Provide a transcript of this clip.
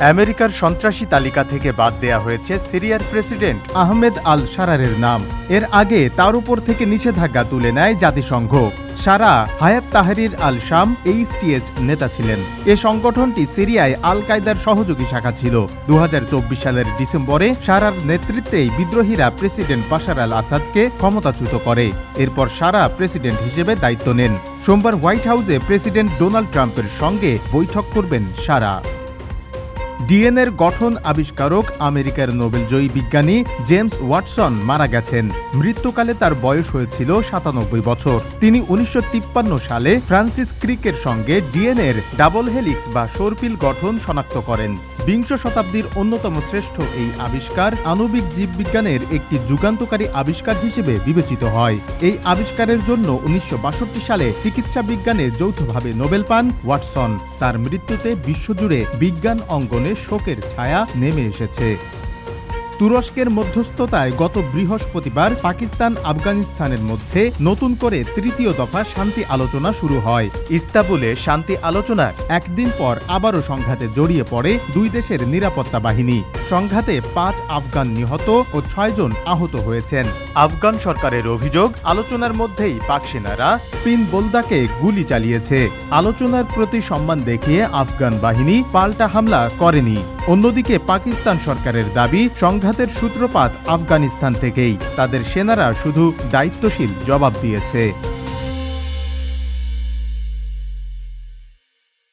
আমেরিকার সন্ত্রাসী তালিকা থেকে বাদ দেয়া হয়েছে সিরিয়ার প্রেসিডেন্ট আহমেদ আল সারারের নাম। এর আগে তার উপর থেকে নিষেধাজ্ঞা তুলে নেয় জাতিসংঘ। সারা হায়াত তাহরির আল শাম এইচটিএস নেতা ছিলেন। এ সংগঠনটি সিরিয়ায় আল কায়দার সহযোগী শাখা ছিল। দু হাজার চব্বিশ সালের ডিসেম্বরে সারার নেতৃত্বেই বিদ্রোহীরা প্রেসিডেন্ট বাশার আল আসাদকে ক্ষমতাচ্যুত করে। এরপর সারা প্রেসিডেন্ট হিসেবে দায়িত্ব নেন। সোমবার হোয়াইট হাউসে প্রেসিডেন্ট ডোনাল্ড ট্রাম্পের সঙ্গে বৈঠক করবেন সারা। ডিএনএর গঠন আবিষ্কারক আমেরিকার নোবেলজয়ী বিজ্ঞানী জেমস ওয়াটসন মারা গেছেন। মৃত্যুকালে তার বয়স হয়েছিল সাতানব্বই বছর। তিনি উনিশশো তিপ্পান্ন সালে ফ্রান্সিস ক্রিকের সঙ্গে ডিএনএর ডাবল হেলিক্স বা সর্পিল গঠন শনাক্ত করেন। বিংশ শতাব্দীর অন্যতম শ্রেষ্ঠ এই আবিষ্কার আণবিক জীববিজ্ঞানের একটি যুগান্তকারী আবিষ্কার হিসেবে বিবেচিত হয়। এই আবিষ্কারের জন্য উনিশশো বাষট্টি সালে চিকিৎসা বিজ্ঞানে যৌথভাবে নোবেল পান ওয়াটসন। তার মৃত্যুতে বিশ্বজুড়ে বিজ্ঞান অঙ্গনে শোকের ছায়া নেমে এসেছে। তুরস্কের মধ্যস্থতায় গত বৃহস্পতিবার পাকিস্তান আফগানিস্তানের মধ্যে নতুন করে তৃতীয় দফা শান্তি আলোচনা শুরু হয়। ইস্তাবুলে শান্তি আলোচনার একদিন পর আবারও সংঘাতে জড়িয়ে পড়ে দুই দেশের নিরাপত্তা বাহিনী। সংঘাতে পাঁচ আফগান নিহত ও ছয়জন আহত হয়েছেন। আফগান সরকারের অভিযোগ, আলোচনার মধ্যেই পাক সেনারা স্পিন বোলদাকে গুলি চালিয়েছে। আলোচনার প্রতি সম্মান দেখিয়ে আফগান বাহিনী পাল্টা হামলা করেনি। অন্যদিকে পাকিস্তান সরকারের দাবি সংঘাতের সূত্রপাত আফগানিস্তান থেকেই। তাদের সেনারা শুধু দায়িত্বশীল জবাব দিয়েছে।